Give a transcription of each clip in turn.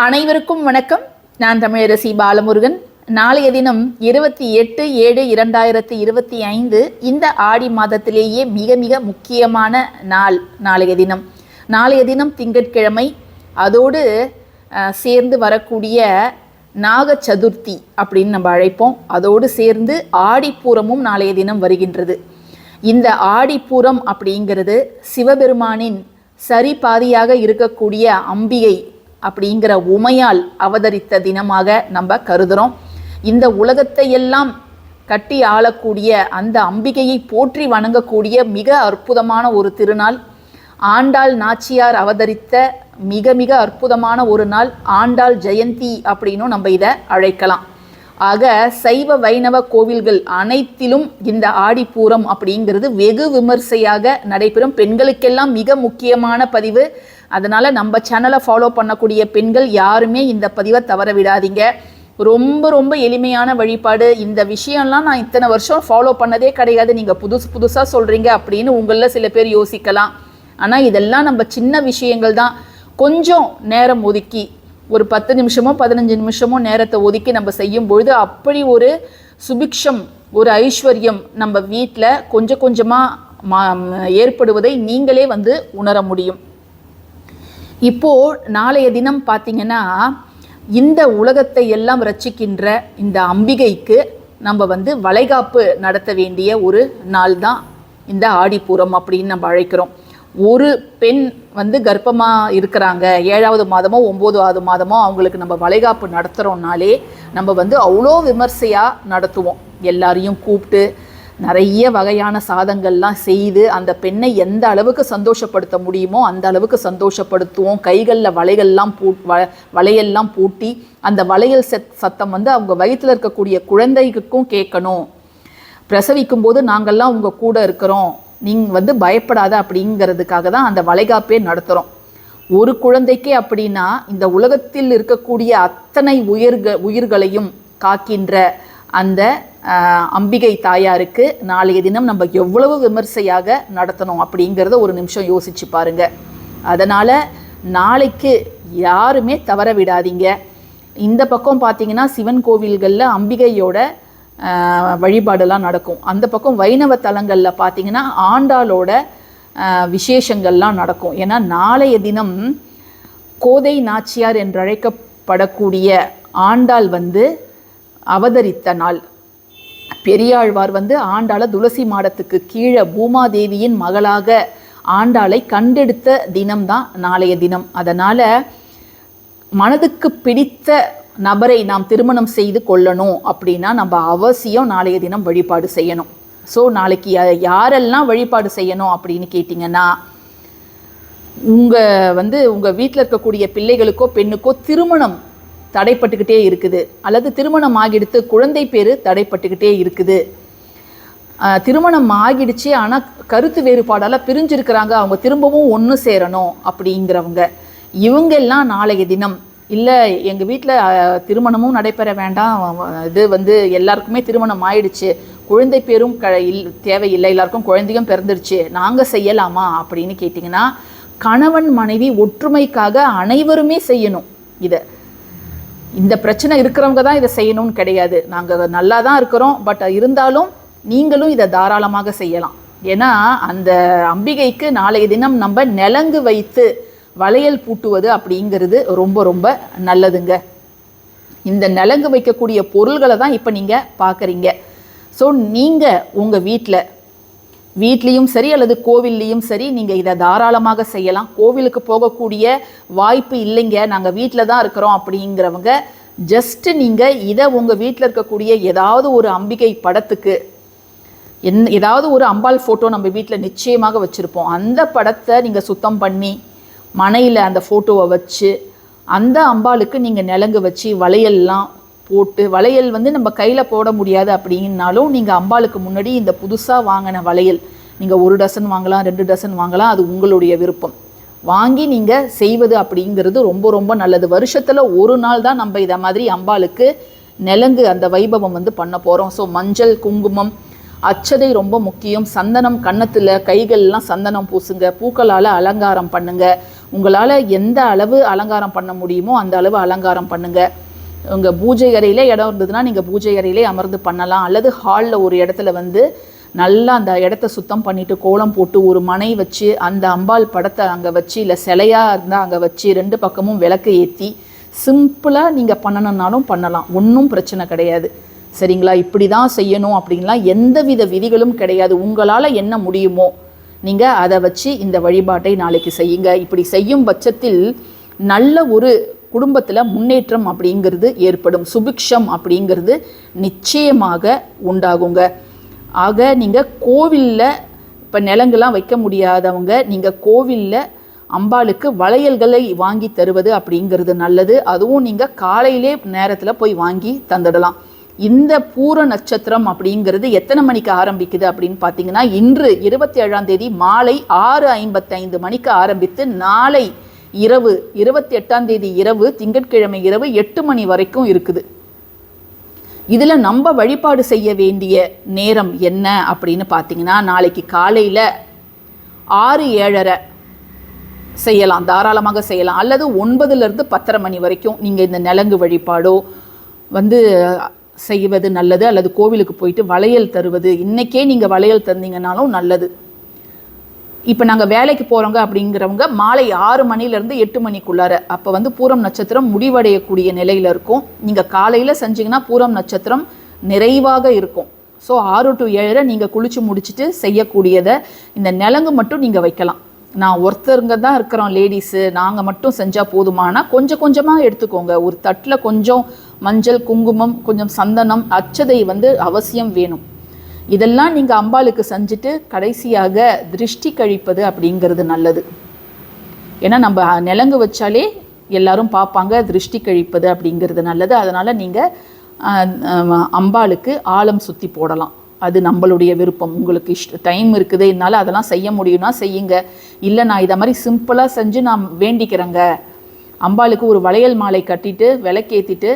அனைவருக்கும் வணக்கம். நான் தமிழரசி பாலமுருகன். நாளைய தினம் இருபத்தி எட்டு ஏழு இரண்டாயிரத்தி இருபத்தி ஐந்து இந்த ஆடி மாதத்திலேயே மிக மிக முக்கியமான நாள் நாளைய தினம். நாளைய தினம் திங்கட்கிழமை. அதோடு சேர்ந்து வரக்கூடிய நாக சதுர்த்தி அப்படின்னு நம்ம அழைப்போம். அதோடு சேர்ந்து ஆடிப்பூரமும் நாளைய தினம் வருகின்றது. இந்த ஆடிப்பூரம் அப்படிங்கிறது சிவபெருமானின் சரி பாதியாக இருக்கக்கூடிய அம்பிகை அப்படிங்கிற உமையால் அவதரித்த தினமாக நம்ம கருதுகிறோம் இந்த உலகத்தை எல்லாம் கட்டி ஆளக்கூடிய அந்த அம்பிகையை போற்றி வணங்கக்கூடிய மிக அற்புதமான ஒரு திருநாள். ஆண்டாள் நாச்சியார் அவதரித்த மிக மிக அற்புதமான ஒரு நாள். ஆண்டாள் ஜெயந்தி அப்படின்னும் நம்ம இதை அழைக்கலாம். ஆக சைவ வைணவ கோவில்கள் அனைத்திலும் இந்த ஆடிப்பூரம் அப்படிங்கிறது வெகு விமர்சையாக நடைபெறும். பெண்களுக்கெல்லாம் மிக முக்கியமான பதிவு. அதனால் நம்ம சேனலை ஃபாலோ பண்ணக்கூடிய பெண்கள் யாருமே இந்த பதிவை தவற விடாதீங்க. ரொம்ப ரொம்ப எளிமையான வழிபாடு. இந்த விஷயம்லாம் நான் இத்தனை வருஷம் ஃபாலோ பண்ணதே கிடையாது. நீங்கள் புதுசு புதுசாக சொல்கிறீங்க அப்படின்னு உங்களில் சில பேர் யோசிக்கலாம். ஆனால் இதெல்லாம் நம்ம சின்ன விஷயங்கள் தான். கொஞ்சம் நேரம் ஒதுக்கி ஒரு பத்து நிமிஷமோ பதினஞ்சு நிமிஷமோ நேரத்தை ஒதுக்கி நம்ம செய்யும் பொழுது அப்படி ஒரு சுபிக்ஷம் ஒரு ஐஸ்வர்யம் நம்ம வீட்டில் கொஞ்சம் கொஞ்சமாக மா ஏற்படுவதை நீங்களே வந்து உணர முடியும். இப்போது நாளைய தினம் பார்த்திங்கன்னா இந்த உலகத்தை எல்லாம் ரட்சிக்கின்ற இந்த அம்பிகைக்கு நம்ம வந்து வளைகாப்பு நடத்த வேண்டிய ஒரு நாள் தான் இந்த ஆடிப்பூரம் அப்படின்னு நம்ம அழைக்கிறோம். ஒரு பெண் வந்து கர்ப்பமாக இருக்கிறாங்க. ஏழாவது மாதமோ ஒம்போதாவது மாதமோ அவங்களுக்கு நம்ம வளைகாப்பு நடத்துகிறோம்னாலே நம்ம வந்து அவ்வளோ விமர்சையாக நடத்துவோம். எல்லாரையும் கூப்பிட்டு நிறைய வகையான சாதங்கள்லாம் செய்து அந்த பெண்ணை எந்த அளவுக்கு சந்தோஷப்படுத்த முடியுமோ அந்த அளவுக்கு சந்தோஷப்படுத்துவோம். கைகளில் வளைகள்லாம் பூ வ பூட்டி அந்த வளையல் செத் சத்தம் வந்து அவங்க வயிற்றில் இருக்கக்கூடிய குழந்தைக்கும் கேட்கணும். பிரசவிக்கும் போது நாங்கள்லாம் உங்கள் கூட இருக்கிறோம். நீங்கள் வந்து பயப்படாத அப்படிங்கிறதுக்காக தான் அந்த வளைகாப்பே நடத்துகிறோம் ஒரு குழந்தைக்கே அப்படின்னா இந்த உலகத்தில் இருக்கக்கூடிய அத்தனை உயிர்க உயிர்களையும் காக்கின்ற அந்த அம்பிகை தாயாருக்கு நாளைய தினம் நம்ம எவ்வளவு விமர்சையாக நடத்தணும் அப்படிங்கிறத ஒரு நிமிஷம் யோசிச்சு பாருங்க. அதனால் நாளைக்கு யாருமே தவற விடாதீங்க. இந்த பக்கம் பார்த்தீங்கன்னா சிவன் கோவில்களில் அம்பிகையோட வழிபாடெல்லாம் நடக்கும். அந்த பக்கம் வைணவ தலங்களில் பார்த்தீங்கன்னா ஆண்டாளோட விசேஷங்கள்லாம் நடக்கும். ஏன்னா நாளைய தினம் கோதை நாச்சியார் என்றழைக்கப்படக்கூடிய ஆண்டாள் வந்து அவதரித்த நாள். பெரியாழ்வார் வந்து ஆண்டாளை துளசி மாடத்துக்கு கீழே பூமாதேவியின் மகளாக ஆண்டாளை கண்டெடுத்த தினம்தான் நாளைய தினம். அதனால் மனதுக்கு பிடித்த நபரை நாம் திருமணம் செய்து கொள்ளணும் அப்படின்னா நம்ம அவசியம் நாளைய தினம் வழிபாடு செய்யணும். ஸோ நாளைக்கு யா- யாரெல்லாம் வழிபாடு செய்யணும் அப்படின்னு கேட்டிங்கன்னா உங்கள் வந்து உங்கள் வீட்டில் இருக்கக்கூடிய பிள்ளைகளுக்கோ பெண்ணுக்கோ திருமணம் தடைப்பட்டுக்கிட்டே இருக்குது. அல்லது திருமணம் ஆகிடுத்து குழந்தை பேர் தடைப்பட்டுக்கிட்டே இருக்குது. திருமணம் ஆகிடுச்சு ஆனால் கருத்து வேறுபாடால் பிரிஞ்சிருக்கிறாங்க. அவங்க திரும்பவும் ஒன்று சேரணும் அப்படிங்கிறவங்க. இவங்க எல்லாம் நாளைய தினம். இல்லை எங்கள் வீட்டில் திருமணமும் நடைபெற வேண்டாம். இது வந்து எல்லாருக்குமே திருமணம் ஆயிடுச்சு. குழந்தை பேரும் க இல் தேவையில்லை. எல்லாருக்கும் குழந்தையும் பிறந்துருச்சு. நாங்கள் செய்யலாமா அப்படின்னு கேட்டிங்கன்னா கணவன் மனைவி ஒற்றுமைக்காக அனைவருமே செய்யணும் இதை. இந்த பிரச்சனை இருக்கிறவங்க தான் இதை செய்யணும்னு கிடையாது. நாங்கள் நல்லா தான் இருக்கிறோம். பட் இருந்தாலும் நீங்களும் இதை தாராளமாக செய்யலாம். ஏன்னா அந்த அம்பிகைக்கு நாளைய தினம் நம்ம நிலங்கு வைத்து வளையல் பூட்டுவது அப்படிங்கிறது ரொம்ப ரொம்ப நல்லதுங்க. இந்த நிலங்கு வைக்கக்கூடிய பொருள்களை தான் இப்போ நீங்கள் பார்க்குறீங்க. ஸோ நீங்கள் உங்கள் வீட்டில் வீட்லேயும் சரி அல்லது கோவில்லையும் சரி நீங்கள் இதை தாராளமாக செய்யலாம். கோவிலுக்கு போகக்கூடிய வாய்ப்பு இல்லைங்க. நாங்கள் வீட்டில் தான் இருக்கிறோம் அப்படிங்கிறவங்க ஜஸ்ட்டு நீங்கள் இதை உங்கள் வீட்டில் இருக்கக்கூடிய ஏதாவது ஒரு அம்பிகை படத்துக்கு என் ஏதாவது ஒரு அம்பாள் ஃபோட்டோ நம்ம வீட்டில் நிச்சயமாக வச்சுருப்போம். அந்த படத்தை நீங்கள் சுத்தம் பண்ணி மனையில் அந்த ஃபோட்டோவை வச்சு அந்த அம்பாளுக்கு நீங்கள் நிலங்கு வச்சு வளையல்லாம் போட்டு வளையல் வந்து நம்ம கையில் போட முடியாது அப்படின்னாலும் நீங்கள் அம்பாளுக்கு முன்னாடி இந்த புதுசாக வாங்கின வளையல் நீங்கள் ஒரு டசன் வாங்கலாம் ரெண்டு டசன் வாங்கலாம் அது உங்களுடைய விருப்பம். வாங்கி நீங்கள் செய்வது அப்படிங்கிறது ரொம்ப ரொம்ப நல்லது. வருஷத்தில் ஒரு நாள் தான் நம்ம இதை மாதிரி அம்பாளுக்கு நிலங்கு அந்த வைபவம் வந்து பண்ண போகிறோம் ஸோ மஞ்சள் குங்குமம் அச்சதை ரொம்ப முக்கியம். சந்தனம் கன்னத்தில் கைகள்லாம் சந்தனம் பூசுங்க. பூக்களால் அலங்காரம் பண்ணுங்க. உங்களால் எந்த அளவு அலங்காரம் பண்ண முடியுமோ அந்த அளவு அலங்காரம் பண்ணுங்கள் உங்கள் பூஜை அறையிலே இடம் இருந்ததுன்னா நீங்கள் பூஜை அறையிலே அமர்ந்து பண்ணலாம். அல்லது ஹாலில் ஒரு இடத்துல வந்து நல்லா அந்த இடத்த சுத்தம் பண்ணிட்டு கோலம் போட்டு ஒரு மனை வச்சு அந்த அம்பாள் படத்தை அங்கே வச்சு இல்லை சிலையாக இருந்தால் அங்கே வச்சு ரெண்டு பக்கமும் விளக்கு ஏற்றி சிம்பிளாக நீங்கள் பண்ணணுன்னாலும் பண்ணலாம். ஒன்றும் பிரச்சனை கிடையாது. சரிங்களா? இப்படி தான் செய்யணும் அப்படின்லாம் எந்தவித விதிகளும் கிடையாது. உங்களால் என்ன முடியுமோ நீங்கள் அதை வச்சு இந்த வழிபாட்டை நாளைக்கு செய்யுங்க. இப்படி செய்யும் பட்சத்தில் நல்ல ஒரு குடும்பத்தில் முன்னேற்றம் அப்படிங்கிறது ஏற்படும். சுபிக்ஷம் அப்படிங்கிறது நிச்சயமாக உண்டாகுங்க. ஆக நீங்கள் கோவிலில் இப்போ நிலங்கெல்லாம் வைக்க முடியாதவங்க நீங்கள் கோவிலில் அம்பாளுக்கு வளையல்களை வாங்கி தருவது அப்படிங்கிறது நல்லது. அதுவும் நீங்கள் காலையிலே நேரத்தில் போய் வாங்கி தந்துடலாம். இந்த பூர நட்சத்திரம் அப்படிங்கிறது எத்தனை மணிக்கு ஆரம்பிக்குது அப்படின்னு பார்த்தீங்கன்னா இன்று இருபத்தி ஏழாம் தேதி மாலை ஆறு ஐம்பத்தைந்து மணிக்கு ஆரம்பித்து நாளை இரவு இருபத்தி எட்டாம் தேதி இரவு திங்கட்கிழமை இரவு எட்டு மணி வரைக்கும் இருக்குது. இதில் நம்ம வழிபாடு செய்ய வேண்டிய நேரம் என்ன அப்படின்னு பார்த்தீங்கன்னா நாளைக்கு காலையில் ஆறு ஏழரை செய்யலாம் தாராளமாக செய்யலாம். அல்லது ஒன்பதுலேருந்து பத்தரை மணி வரைக்கும் நீங்கள் இந்த நிலங்கு வழிபாடோ வந்து செய்வது நல்லது. அல்லது கோவிலுக்கு போயிட்டு வளையல் தருவது. இன்றைக்கே நீங்கள் வளையல் தந்தீங்கன்னாலும் நல்லது. இப்போ நாங்கள் வேலைக்கு போகிறோங்க அப்படிங்கிறவங்க மாலை ஆறு மணிலேருந்து எட்டு மணிக்குள்ளார. அப்போ வந்து பூரம் நட்சத்திரம் முடிவடையக்கூடிய நிலையில் இருக்கும். நீங்கள் காலையில் செஞ்சீங்கன்னா பூரம் நட்சத்திரம் நிறைவாக இருக்கும். ஸோ ஆறு டு ஏழரை நீங்கள் குளிச்சு முடிச்சுட்டு செய்யக்கூடியதை இந்த நிலங்கு மட்டும் நீங்கள் வைக்கலாம். நான் ஒருத்தருங்க தான் இருக்கிறோம் லேடிஸு நாங்கள் மட்டும் செஞ்சால் போதுமானா கொஞ்சம் கொஞ்சமாக எடுத்துக்கோங்க. ஒரு தட்டில் கொஞ்சம் மஞ்சள் குங்குமம் கொஞ்சம் சந்தனம் அச்சதை வந்து அவசியம் வேணும். இதெல்லாம் நீங்கள் அம்பாளுக்கு செஞ்சுட்டு கடைசியாக திருஷ்டி கழிப்பது அப்படிங்கிறது நல்லது. ஏன்னா நம்ம நிலங்கு வச்சாலே எல்லாரும் பார்ப்பாங்க திருஷ்டி கழிப்பது அப்படிங்கிறது நல்லது. அதனால் நீங்கள் அம்பாளுக்கு ஆழம் சுற்றி போடலாம். அது நம்மளுடைய விருப்பம். உங்களுக்கு இஷ்ட டைம் இருக்குது என்னால் அதெல்லாம் செய்ய முடியும்னா செய்யுங்க. இல்லை நான் இதை மாதிரி சிம்பிளாக செஞ்சு நான் வேண்டிக்கிறேங்க. அம்பாளுக்கு ஒரு வளையல் மாலை கட்டிட்டு விளக்கேற்றிட்டு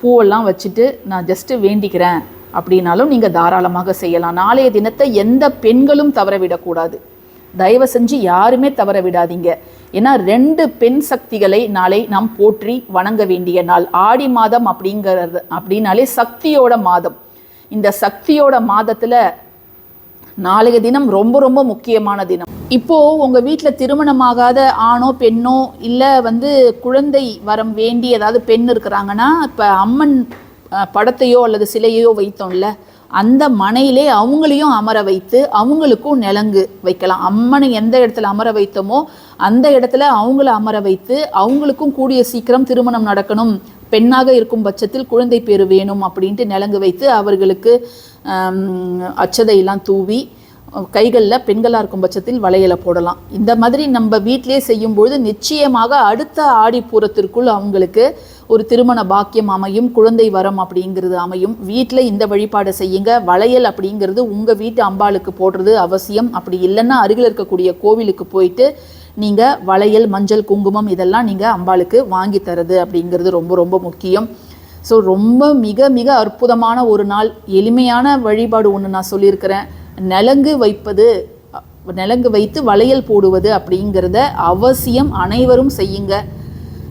பூவெல்லாம் வச்சுட்டு நான் ஜஸ்ட்டு வேண்டிக்கிறேன். அப்படின்னாலும் நீங்கள் தாராளமாக செய்யலாம். நாளைய தினத்தை எந்த பெண்களும் தவற விடக்கூடாது தயவு செஞ்சு யாருமே தவற விடாதீங்க ஏன்னா ரெண்டு பெண் சக்திகளை நாளை நாம் போற்றி வணங்க வேண்டிய நாள். ஆடி மாதம் அப்படிங்கிறது அப்படின்னாலே சக்தியோட மாதம். இந்த சக்தியோட மாதத்தில் நாளைய தினம் ரொம்ப ரொம்ப முக்கியமான தினம். இப்போ உங்கள் வீட்டில் திருமணமாகாத ஆணோ பெண்ணோ இல்லை வந்து குழந்தை வரம் வேண்டி ஏதாவது பெண் இருக்கிறாங்கன்னா இப்போ அம்மன் படத்தையோ அல்லது சிலையோ வைத்தோம்ல அந்த மனையிலே அவங்களையும் அமர வைத்து அவங்களுக்கும் நிலங்கு வைக்கலாம். அம்மனை எந்த இடத்துல அமர வைத்தோமோ அந்த இடத்துல அவங்கள அமர வைத்து அவங்களுக்கும் கூடிய சீக்கிரம் திருமணம் நடக்கணும். பெண்ணாக இருக்கும் பட்சத்தில் குழந்தை பேர் வேணும் அப்படின்ட்டு நிலங்கு வைத்து அவர்களுக்கு அச்சதையெல்லாம் தூவி கைகளில் பெண்களாக இருக்கும் பட்சத்தில் வளையலை போடலாம். இந்த மாதிரி நம்ம வீட்டிலே செய்யும்பொழுது நிச்சயமாக அடுத்த ஆடிப்பூரத்திற்குள் அவங்களுக்கு ஒரு திருமண பாக்கியம் அமையும் குழந்தை வரம் அப்படிங்கிறது அமையும். வீட்டில் இந்த வழிபாடை செய்யுங்க. வளையல் அப்படிங்கிறது உங்கள் வீட்டு அம்பாளுக்கு போடுறது அவசியம். அப்படி இல்லைன்னா அருகில் இருக்கக்கூடிய கோவிலுக்கு போயிட்டு நீங்கள் வளையல் மஞ்சள் குங்குமம் இதெல்லாம் நீங்கள் அம்பாளுக்கு வாங்கி தரது அப்படிங்கிறது ரொம்ப ரொம்ப முக்கியம். ஸோ ரொம்ப மிக மிக அற்புதமான ஒரு நாள். எளிமையான வழிபாடு ஒன்று நான் சொல்லியிருக்கிறேன். நலங்கு வைப்பது நிலங்கு நலங்கு வைத்து வளையல் போடுவது அப்படிங்கிறத அவசியம் அனைவரும் செய்யுங்க.